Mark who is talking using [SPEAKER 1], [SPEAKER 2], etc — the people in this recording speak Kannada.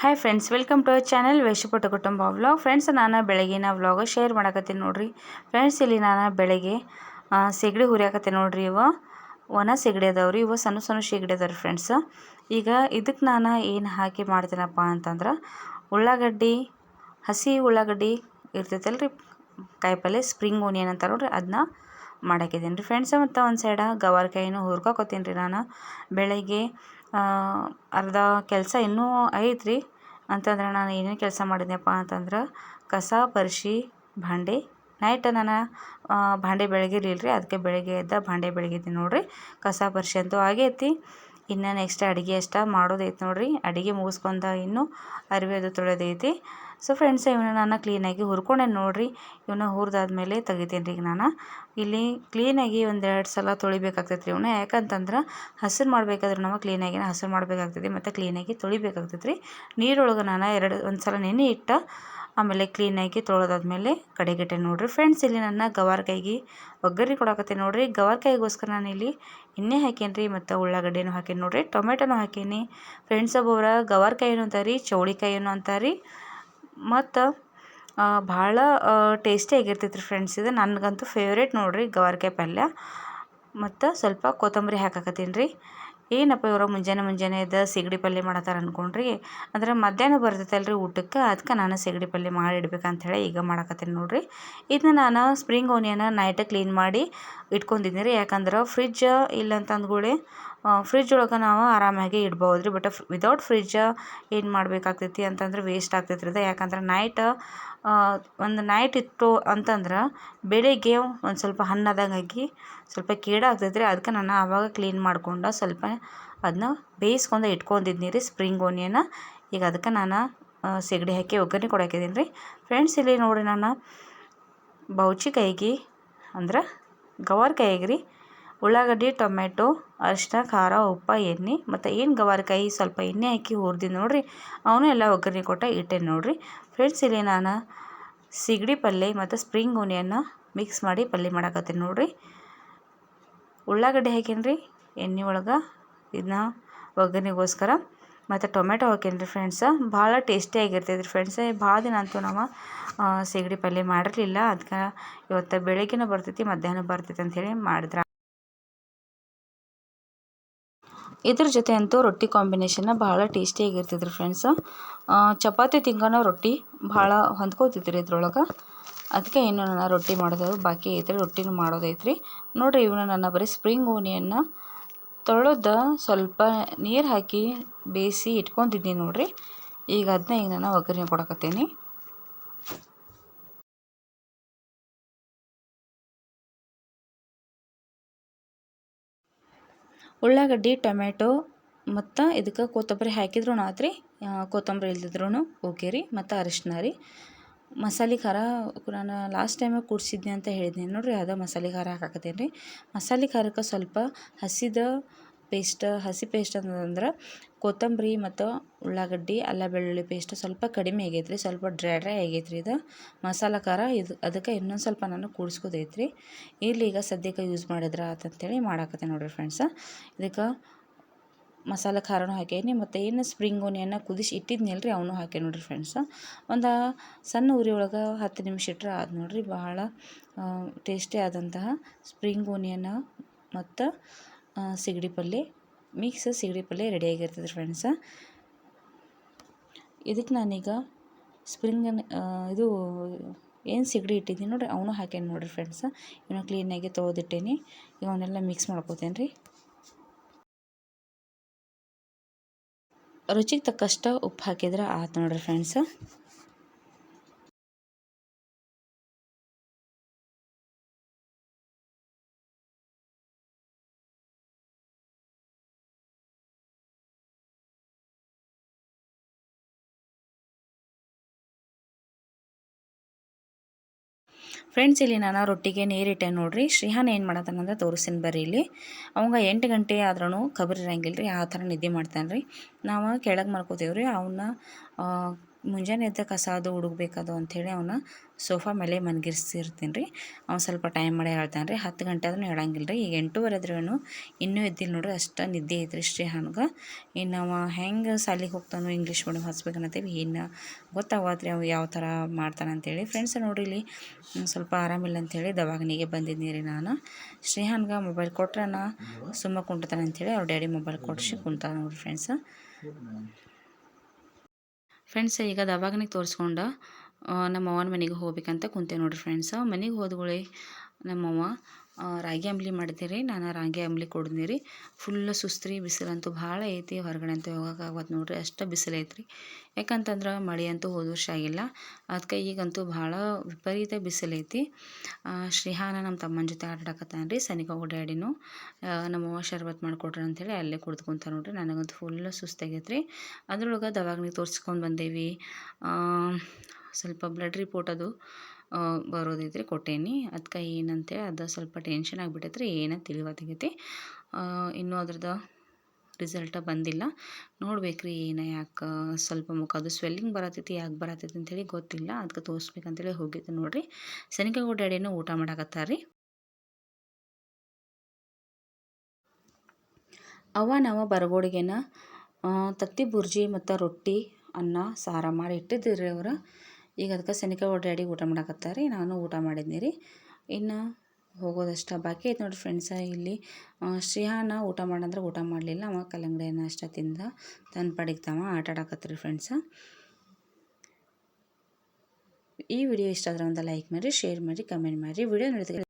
[SPEAKER 1] Hi friends welcome to our channel ವೇಷಪುಟ ಕುಟುಂಬ ವ್ಲಾಗ್ ಫ್ರೆಂಡ್ಸ್ ನಾನು ಬೆಳಗಿನ ವ್ಲಾಗ್ ಶೇರ್ ಮಾಡಕತ್ತೀನಿ ನೋಡ್ರಿ ಫ್ರೆಂಡ್ಸ್ ಇಲ್ಲಿ ನಾನು ಬೆಳಗ್ಗೆ ಸಿಗಡಿ ಹುರಿಯಾಕತ್ತೀನಿ ನೋಡ್ರಿ ಇವ ಒಣ ಸಿಗಡಿ ಅದಾವ್ರಿ ಇವ ಸಣ್ಣ ಸಣ್ಣ ಸಿಗಡಿ ಅದಾವ್ರಿ ಫ್ರೆಂಡ್ಸ್ ಈಗ ಇದಕ್ಕೆ ನಾನು ಏನು ಹಾಕಿ ಮಾಡ್ತೀನಪ್ಪ ಅಂತಂದ್ರೆ, ಉಳ್ಳಾಗಡ್ಡಿ, ಹಸಿ ಉಳ್ಳಾಗಡ್ಡಿ ಇರ್ತೈತಲ್ರಿ, ಕಾಯಿಪಲ್ಲೆ ಸ್ಪ್ರಿಂಗ್ ಓನಿಯನ್ ಅಂತ ನೋಡ್ರಿ ಅದನ್ನ ಮಾಡಾಕಿದ್ದೀನಿ ರೀ ಫ್ರೆಂಡ್ಸ್ ಮತ್ತು ಒಂದು ಸೈಡ ಗವಾರ್ಕಾಯಿನೂ ಹುರ್ಕೊಕೊತೀನಿ ರೀ ನಾನು ಬೆಳಗ್ಗೆ ಅರ್ಧ ಕೆಲಸ ಇನ್ನೂ ಐತ್ರಿ. ಅಂತಂದ್ರೆ ನಾನು ಏನೇನು ಕೆಲಸ ಮಾಡಿದ್ನಪ್ಪ ಅಂತಂದ್ರೆ ಕಸ, ಪರ್ಶಿ, ಭಾಂಡೆ. ನೈಟ್ ನಾನು ಭಾಂಡೆ ಬೆಳಗಿರ್ಲಿಲ್ಲ ರೀ ಅದಕ್ಕೆ ಬೆಳಗ್ಗೆ ಎದ್ದ ಭಾಂಡೆ ಬೆಳಗಿದ್ದೀನಿ ನೋಡಿರಿ. ಕಸ, ಪರಿಶಿ ಅಂತೂ ಆಗೈತಿ. ಇನ್ನು ನೆಕ್ಸ್ಟ್ ಅಡುಗೆ ಅಷ್ಟ ಮಾಡೋದೈತೆ ನೋಡಿರಿ. ಅಡುಗೆ ಮುಗಿಸ್ಕೊಂಡ ಇನ್ನೂ ಅರಿವೆ ಅದು ತೊಳೆದೈತಿ ಸೊ ಫ್ರೆಂಡ್ಸ್ ಇವನ್ನ ನಾನು ಕ್ಲೀನಾಗಿ ಹುರ್ಕೊಂಡೆ ನೋಡಿರಿ. ಇವನ್ನ ಹುರಿದಾದ್ಮೇಲೆ ತೆಗಿತೀನಿ ರೀ ನಾನು. ಇಲ್ಲಿ ಕ್ಲೀನಾಗಿ ಒಂದೆರಡು ಸಲ ತೊಳಿಬೇಕಾಗ್ತೈತೆ ರೀ ಇವನ್ನ. ಯಾಕಂತಂದ್ರೆ ಹಸಿರು ಮಾಡಬೇಕಾದ್ರೆ ನಾವು ಕ್ಲೀನಾಗಿ ಹಸಿರು ಮಾಡಬೇಕಾಗ್ತೈತಿ ಮತ್ತು ಕ್ಲೀನಾಗಿ ತೊಳಿಬೇಕಾಗ್ತೈತೆ ರೀ ನೀರೊಳಗೆ ನಾನು ಎರಡು, ಒಂದು ಸಲ ನೆನೆ ಇಟ್ಟ ಆಮೇಲೆ ಕ್ಲೀನಾಗಿ ತೊಳೆದಾದ್ಮೇಲೆ ಕಡೆಗೆಟ್ಟೆ ನೋಡಿರಿ. ಫ್ರೆಂಡ್ಸ್ ಇಲ್ಲಿ ನನ್ನ ಗವಾರ್ಕಾಯಿಗೆ ಒಗ್ಗರಣೆ ಕೊಡಕತ್ತೆ ನೋಡಿರಿ. ಗವಾರ್ಕಾಯಿಗೋಸ್ಕರ ನಾನು ಇಲ್ಲಿ ಎಣ್ಣೆ ಹಾಕೀನಿ ರೀ ಮತ್ತು ಉಳ್ಳಾಗಡ್ಡೆನೂ ಹಾಕೇನಿ ನೋಡಿರಿ. ಟೊಮೆಟೊನೂ ಹಾಕೇನಿ. ಫ್ರೆಂಡ್ಸ್ ಒಬ್ಬೊಬ್ರ ಗವಾರ್ಕಾಯಿನೂ ಅಂತಾರೆ, ಚೌಳಿಕಾಯಿನೂ ಅಂತಾರೆ. ಮತ್ತು ಭಾಳ ಟೇಸ್ಟಿ ಆಗಿರ್ತೈತೆ ರೀ ಫ್ರೆಂಡ್ಸ್ ಇದು ನನಗಂತೂ ಫೇವ್ರೇಟ್ ನೋಡಿರಿ ಗವಾರ್ಕಾಯಿ ಪಲ್ಯ. ಮತ್ತು ಸ್ವಲ್ಪ ಕೊತ್ತಂಬರಿ ಹಾಕಾಕತ್ತೀನಿ ರೀ ಏನಪ್ಪ ಇವರು ಮುಂಜಾನೆ ಮುಂಜಾನೆ ಎದ್ದು ಸಿಗಡಿ ಪಲ್ಯ ಮಾಡತ್ತಾರ ಅನ್ಕೊಂಡ್ರಿ. ಅಂದ್ರೆ ಮಧ್ಯಾಹ್ನ ಬರ್ತೈತಲ್ಲ ರೀ ಊಟಕ್ಕೆ, ಅದಕ್ಕೆ ನಾನು ಸಿಗಡಿ ಪಲ್ಯ ಮಾಡಿ ಇಡ್ಬೇಕಂತ ಹೇಳಿ ಈಗ ಮಾಡಕತ್ತೀನಿ ನೋಡಿರಿ. ಇದನ್ನ ನಾನು ಸ್ಪ್ರಿಂಗ್ ಓನಿಯನ್ನ ನೈಟ್ ಕ್ಲೀನ್ ಮಾಡಿ ಇಟ್ಕೊಂಡಿದ್ದೀನಿ ರೀ ಯಾಕಂದ್ರೆ ಫ್ರಿಜ್ಜ ಇಲ್ಲ ಅಂತ ಅಂದ್ಕೊಳ್ಳಿ ಫ್ರಿಜ್ ಒಳಗೆ ನಾವು ಆರಾಮಾಗಿ ಇಡ್ಬೋದು ರೀ ಬಟ್ ವಿದೌಟ್ ಫ್ರಿಜ್ಜ ಏನು ಮಾಡಬೇಕಾಗ್ತೈತಿ ಅಂತಂದ್ರೆ ವೇಸ್ಟ್ ಆಗ್ತೈತಿ ರೀ ಅದು. ಯಾಕಂದ್ರೆ ನೈಟ್ ಒಂದು ನೈಟ್ ಇತ್ತು ಅಂತಂದ್ರೆ ಬೆಳಿಗ್ಗೆ ಒಂದು ಸ್ವಲ್ಪ ಹಣ್ಣಾದಂಗಾಗಿ ಸ್ವಲ್ಪ ಕೀಡ ರೀ ಅದಕ್ಕೆ ನಾನು ಆವಾಗ ಕ್ಲೀನ್ ಮಾಡ್ಕೊಂಡು ಸ್ವಲ್ಪ ಅದನ್ನ ಬೇಯಿಸ್ಕೊಂಡು ಇಟ್ಕೊಂಡಿದ್ನಿ ರೀ ಸ್ಪ್ರಿಂಗ್ ಓನಿಯನ್ನ ಈಗ ಅದಕ್ಕೆ ನಾನು ಸೆಗಡಿ ಸಿಗಡಿ ಹಾಕಿ ಒಗ್ಗರಣೆ ಕೊಡಾಕಿದ್ದೀನಿ ರೀ ಫ್ರೆಂಡ್ಸ್ ಇಲ್ಲಿ ನೋಡಿ ನಾನು ಬೌಚಿ ಕೈಗೆ ಅಂದ್ರೆ ಗವಾರಿಕಾಯಿಗೆ ರೀ ಉಳ್ಳಾಗಡ್ಡಿ ಟೊಮೆಟೊ ಅರಿಶಿನ ಖಾರ, ಉಪ್ಪು, ಎಣ್ಣೆ ಮತ್ತು ಏನು ಗವಾರಿಕಾಯಿ ಸ್ವಲ್ಪ ಎಣ್ಣೆ ಹಾಕಿ ಹುರ್ದಿದ್ದು ನೋಡ್ರಿ. ಅವನು ಎಲ್ಲ ಒಗ್ಗರಣೆ ಕೊಟ್ಟ ಇಟ್ಟೆ ನೋಡ್ರಿ. ಫ್ರೆಂಡ್ಸ್, ಇಲ್ಲಿ ನಾನು ಸಿಗಡಿ ಪಲ್ಯ ಮತ್ತು ಸ್ಪ್ರಿಂಗ್ ಓನಿಯನ್ನ ಮಿಕ್ಸ್ ಮಾಡಿ ಪಲ್ಯ ಮಾಡಕತ್ತೀನಿ ನೋಡ್ರಿ. ಉಳ್ಳಾಗಡ್ಡಿ ರೀ ಎಣ್ಣೆ ಒಳಗೆ ಇದನ್ನ ಒಗ್ಗರಣೆಗೋಸ್ಕರ ಮತ್ತು ಟೊಮೆಟೊ ಹಾಕೀನಿ ರೀ ಫ್ರೆಂಡ್ಸ. ಭಾಳ ಟೇಸ್ಟಿಯಾಗಿರ್ತೈತೆ ರೀ ಫ್ರೆಂಡ್ಸ್. ಭಾಳ ದಿನ ಅಂತೂ ನಾವು ಸಿಗಡಿ ಪಲ್ಯ ಮಾಡಿರಲಿಲ್ಲ. ಅದಕ್ಕೆ ಇವತ್ತು ಬೆಳಗ್ಗೆನೂ ಬರ್ತೈತಿ ಮಧ್ಯಾಹ್ನ ಬರ್ತೈತಿ ಅಂಥೇಳಿ ಮಾಡಿದ್ರ. ಇದ್ರ ಜೊತೆ ಅಂತೂ ರೊಟ್ಟಿ ಕಾಂಬಿನೇಷನ್ನ ಭಾಳ ಟೇಸ್ಟಿಯಾಗಿರ್ತೈತೆ ರೀ ಫ್ರೆಂಡ್ಸ್ ಚಪಾತಿ ತಿಂಗನ ರೊಟ್ಟಿ ಭಾಳ ಹೊಂದ್ಕೋತೈತಿ ರೀ ಇದ್ರೊಳಗೆ. ಅದಕ್ಕೆ ಇನ್ನು ನಾನು ರೊಟ್ಟಿ ಮಾಡೋದು ಬಾಕಿ ಐತ್ರಿ, ರೊಟ್ಟಿನೂ ಮಾಡೋದೈತ್ರಿ. ನೋಡಿರಿ ಇವನ್ನ ನಾನು ಬರೀ ಸ್ಪ್ರಿಂಗ್ ಓನಿಯನ್ನು ತೊಳೆದ ಸ್ವಲ್ಪ ನೀರು ಹಾಕಿ ಬೇಯಿಸಿ ಇಟ್ಕೊಂಡಿದ್ದೀನಿ ನೋಡಿರಿ. ಈಗ ಅದನ್ನ ಈಗ ನಾನು ಒಗ್ಗರಣೆ ಕೊಡಕತ್ತೀನಿ. ಉಳ್ಳಾಗಡ್ಡಿ ಟೊಮೆಟೊ ಮತ್ತು ಇದಕ್ಕೆ ಕೊತ್ತಂಬರಿ ಹಾಕಿದ್ರು ಆತ್ರಿ ಕೊತ್ತಂಬರಿ ಇಲ್ದಿದ್ರು ಓಕೆ ರೀ. ಮತ್ತು ಅರಿಶಿನ ರೀ. ಮಸಾಲೆ ಖಾರ ನಾನು ಲಾಸ್ಟ್ ಟೈಮ್ ಕೂಡ್ಸಿದ್ದೆ ಅಂತ ಹೇಳಿದ್ನಿ ನೋಡಿರಿ. ಅದು ಮಸಾಲೆ ಖಾರ ಹಾಕಾಕತ್ತೀನಿ ರೀ ಮಸಾಲೆ ಖಾರಕ್ಕೆ ಸ್ವಲ್ಪ ಹಸಿದ ಪೇಸ್ಟ್, ಹಸಿ ಪೇಸ್ಟ್ ಅಂತಂದ್ರೆ ಕೊತ್ತಂಬರಿ ಮತ್ತು ಉಳ್ಳಾಗಡ್ಡಿ, ಅಲ್ಲ ಬೆಳ್ಳುಳ್ಳಿ ಪೇಸ್ಟ್ ಸ್ವಲ್ಪ ಕಡಿಮೆ ಆಗೈತೆ ಸ್ವಲ್ಪ ಡ್ರೈ ಡ್ರೈ ಆಗೈತೆ ಇದು. ಮಸಾಲ ಖಾರ ಇದು, ಅದಕ್ಕೆ ಇನ್ನೊಂದು ಸ್ವಲ್ಪ ನಾನು ಕೂಡಿಸ್ಕೋದೈತ್ರಿ. ಇಲ್ಲಿ ಈಗ ಸದ್ಯಕ್ಕೆ ಯೂಸ್ ಮಾಡಿದ್ರೆ ಆತಂತೇಳಿ ಮಾಡಾಕತ್ತೆ ನೋಡಿರಿ ಫ್ರೆಂಡ್ಸ ಇದಕ್ಕೆ ಮಸಾಲ ಖಾರನೂ ಹಾಕೇನಿ ಮತ್ತು ಏನು ಸ್ಪ್ರಿಂಗ್ ಓನಿಯನ್ನು ಕುದಿಸಿ ಇಟ್ಟಿದ್ನಲ್ಲ ರೀ ಅವನು ಹಾಕಿ ನೋಡಿರಿ ಫ್ರೆಂಡ್ಸ ಒಂದು ಸಣ್ಣ ಉರಿ ಒಳಗೆ ಹತ್ತು ನಿಮಿಷ ಇಟ್ಟರೆ ಆದ ನೋಡಿರಿ ಭಾಳ ಟೇಸ್ಟಿ ಆದಂತಹ ಸ್ಪ್ರಿಂಗ್ ಓನಿಯನ್ನ ಮತ್ತು ಸಿಗಡಿ ಪಲ್ಯ ಮಿಕ್ಸ್ ಸಿಗಡಿ ಪಲ್ಯ ರೆಡಿಯಾಗಿರ್ತದೆ ಫ್ರೆಂಡ್ಸ ಇದಕ್ಕೆ ನಾನೀಗ ಸ್ಪ್ರಿಂಗ್ ಇದು ಏನು ಸಿಗಡಿ ಇಟ್ಟಿದ್ದೀನಿ ನೋಡಿರಿ, ಅವನು ಹಾಕ್ಯಾನ ನೋಡಿರಿ ಫ್ರೆಂಡ್ಸ ಇವನು ಕ್ಲೀನಾಗಿ ತೊಳೆದಿಟ್ಟೇನಿ. ಈಗ ಅವನ್ನೆಲ್ಲ ಮಿಕ್ಸ್ ಮಾಡ್ಕೋತೇನೆ ರೀ ರುಚಿಗೆ ತಕ್ಕಷ್ಟು ಉಪ್ಪು ಹಾಕಿದ್ರೆ ಆತು ನೋಡಿರಿ ಫ್ರೆಂಡ್ಸ ಫ್ರೆಂಡ್ಸ್ ಇಲ್ಲಿ ನಾನು ರೊಟ್ಟಿಗೆ ನೀರಿಟ್ಟೆ ನೋಡ್ರಿ. ಶ್ರೀಹಾನ್ ಏನು ಮಾಡತ್ತಾನಂದ್ರೆ ತೋರಿಸ್ತೀನಿ ಬರ್ರಿ ಇಲ್ಲಿ. ಅವಂಗ ಎಂಟು ಗಂಟೆ ಆದ್ರೂ ಕಬರಿರಂಗಿಲ್ಲ ರೀ ಆ ಥರ ನಿದ್ದೆ ಮಾಡ್ತಾನೆ ರೀ ನಾವು ಕೆಳಗೆ ಮಾಡ್ಕೋತೀವಿ ರೀ ಅವನ್ನ ಮುಂಜಾನೆ ಎದ್ದ ಕಸ ಅದು ಹುಡುಕ್ಬೇಕದು ಅಂಥೇಳಿ ಅವನ ಸೋಫಾ ಮೇಲೆ ಮನ್ಗಿರ್ಸಿರ್ತೀನಿ ರೀ ಅವ್ನು ಸ್ವಲ್ಪ ಟೈಮ್ ಮಾಡಿ ಹೇಳ್ತಾನೆ ರೀ, ಹತ್ತು ಗಂಟೆ ಆದ್ರೂ ಹೇಳಂಗಿಲ್ಲ ರೀ. ಈಗ ಎಂಟೂವರೆ ಆದ್ರೂ ಇನ್ನೂ ಎದ್ದಿಲ್ಲ ನೋಡ್ರಿ, ಅಷ್ಟು ನಿದ್ದೆ ಐತ್ರಿ ಶ್ರೀಹಾನ್ಗೆ. ಇನ್ನು ಅವ ಹೆಂಗೆ ಸಾಲಿಗೆ ಹೋಗ್ತಾನೋ ಇಂಗ್ಲೀಷ್ ಮೀಡಿಯಮ್ ಹಚ್ಬೇಕನ್ನತ್ತೀವಿ ಇನ್ನು ಗೊತ್ತಾಗತ್ರಿ ಅವ ಯಾವ ಥರ ಮಾಡ್ತಾನೆ ಅಂತೇಳಿ. ಫ್ರೆಂಡ್ಸ್ ನೋಡಿ ಇಲ್ಲಿ ಸ್ವಲ್ಪ ಆರಾಮಿಲ್ಲ ಅಂಥೇಳಿ ದವಾಖಾನಿಗೆ ಬಂದಿದ್ದೀನಿ ರೀ ನಾನು. ಶ್ರೀಹಾನ್ಗೆ ಮೊಬೈಲ್ ಕೊಟ್ರೆ ನಾ ಸುಮ್ಮ ಕುಂಟತಾನೆ ಅಂಥೇಳಿ ಅವ್ರ ಡ್ಯಾಡಿ ಮೊಬೈಲ್ ಕೊಡಿಸಿ ಕುಂತಾನೆ ನೋಡ್ರಿ ಫ್ರೆಂಡ್ಸ್ ಫ್ರೆಂಡ್ಸ್ ಈಗ ದವಾಖಾನಿಗೆ ತೋರಿಸ್ಕೊಂಡು ನಮ್ಮ ಅವ್ವನ ಮನೆಗೆ ಹೋಗ್ಬೇಕಂತ ಕುಂತೆ ನೋಡಿರಿ ಫ್ರೆಂಡ್ಸ್ ಮನೆಗೆ ಹೋದ್ಗುಳಿ ನಮ್ಮವ್ವ. ರಾಗಿ ಅಂಬ್ಲಿ ಮಾಡಿದ್ದೀರಿ, ನಾನು ರಾಗಿ ಅಂಬ್ಲಿ ಕೊಡಿದ್ನಿ ರೀ. ಫುಲ್ ಸುಸ್ತ್ರಿ, ಬಿಸಿಲಂತೂ ಭಾಳ ಐತಿ ಹೊರಗಡೆ ಅಂತೂ ಹೋಗೋಕ್ಕಾಗತ್ತೆ ನೋಡ್ರಿ, ಅಷ್ಟು ಬಿಸಿಲು ರೀ ಯಾಕಂತಂದ್ರೆ ಮಳೆ ಅಂತೂ ಹೋದ ವರ್ಷ ಆಗಿಲ್ಲ ಅದಕ್ಕೆ ಈಗಂತೂ ಭಾಳ ವಿಪರೀತ ಬಿಸಿಲು ಐತಿ. ಶ್ರೀಹಾನ ನಮ್ಮ ತಮ್ಮನ ಜೊತೆ ಆಟಾಡಕತ್ತಾನ ರೀ ಸನಿಕ ನಮ್ಮ ನಮ್ಮವ್ವ ಶರ್ಬತ್ ಮಾಡಿಕೊಡ್ರಿ ಅಂಥೇಳಿ ಅಲ್ಲೇ ಕುಡ್ದುಕೊಂತ ನೋಡ್ರಿ, ನನಗಂತೂ ಫುಲ್ ಸುಸ್ತಾಗೈತೆ ರೀ ಅದ್ರೊಳಗೆ ದವಾಖಾನಿಗೆ ತೋರಿಸ್ಕೊಂಡು ಬಂದೇವಿ. ಸ್ವಲ್ಪ ಬ್ಲಡ್ ರಿಪೋರ್ಟ್ ಅದು. ಬರೋದಿದ್ರೆ ಕೊಟ್ಟೇನಿ. ಅದಕ್ಕೆ ಏನಂತೇಳಿ ಅದು ಸ್ವಲ್ಪ ಟೆನ್ಷನ್ ಆಗಿಬಿಟ್ಟೈತ್ರಿ, ಏನೋ ತಿಳಿವತ್ತಾಗೈತಿ. ಇನ್ನೂ ಅದ್ರದ್ದು ರಿಸಲ್ಟ ಬಂದಿಲ್ಲ. ನೋಡ್ಬೇಕ್ರಿ ಏನು ಯಾಕೆ ಸ್ವಲ್ಪ ಮುಖದ್ದು ಸ್ವೆಲ್ಲಿಂಗ್ ಬರತೈತಿ, ಯಾಕೆ ಬರತೈತಿ ಅಂತೇಳಿ ಗೊತ್ತಿಲ್ಲ. ಅದಕ್ಕೆ ತೋರಿಸ್ಬೇಕಂತೇಳಿ ಹೋಗಿದ್ದೆ ನೋಡಿರಿ. ಸನಿಕಾಗೋ ಡ್ಯಾಡಿನೂ ಊಟ ಮಾಡಕತ್ತಾರ ಅವ ನಾವು ಬರಗೋಡಿಗೆನ ತತ್ತಿ ಬುರ್ಜಿ ಮತ್ತು ರೊಟ್ಟಿ, ಅನ್ನ, ಸಾರ ಮಾಡಿ ಇಟ್ಟಿದ್ದೀರಿ ಅವರು. ಈಗ ಅದಕ್ಕೆ ಸನಿಕ ಓಡಾಡಿ ಊಟ ಮಾಡಕತ್ತಾರೆ. ನಾನು ಊಟ ಮಾಡಿದ್ನಿ ರೀ. ಇನ್ನು ಹೋಗೋದಷ್ಟ ಬಾಕಿ ಐತೆ ನೋಡಿರಿ ಫ್ರೆಂಡ್ಸ ಇಲ್ಲಿ ಶ್ರೀಹಾನ ಊಟ ಮಾಡಂದ್ರೆ ಊಟ ಮಾಡಲಿಲ್ಲ. ಅವ ಕಲ್ಲಂಗಡಿ ಅಷ್ಟ ತಿಂದ. ತನ್ನ ಪಡಿಗೆ ತಾವ ಆಟ ಫ್ರೆಂಡ್ಸ ಈ ವಿಡಿಯೋ ಇಷ್ಟ ಆದ್ರೆ ಒಂದು ಲೈಕ್ ಮಾಡಿ ಶೇರ್ ಮಾಡಿ ಕಮೆಂಟ್ ಮಾಡಿರಿ. ವಿಡಿಯೋ ನೋಡಿದ್ರೆ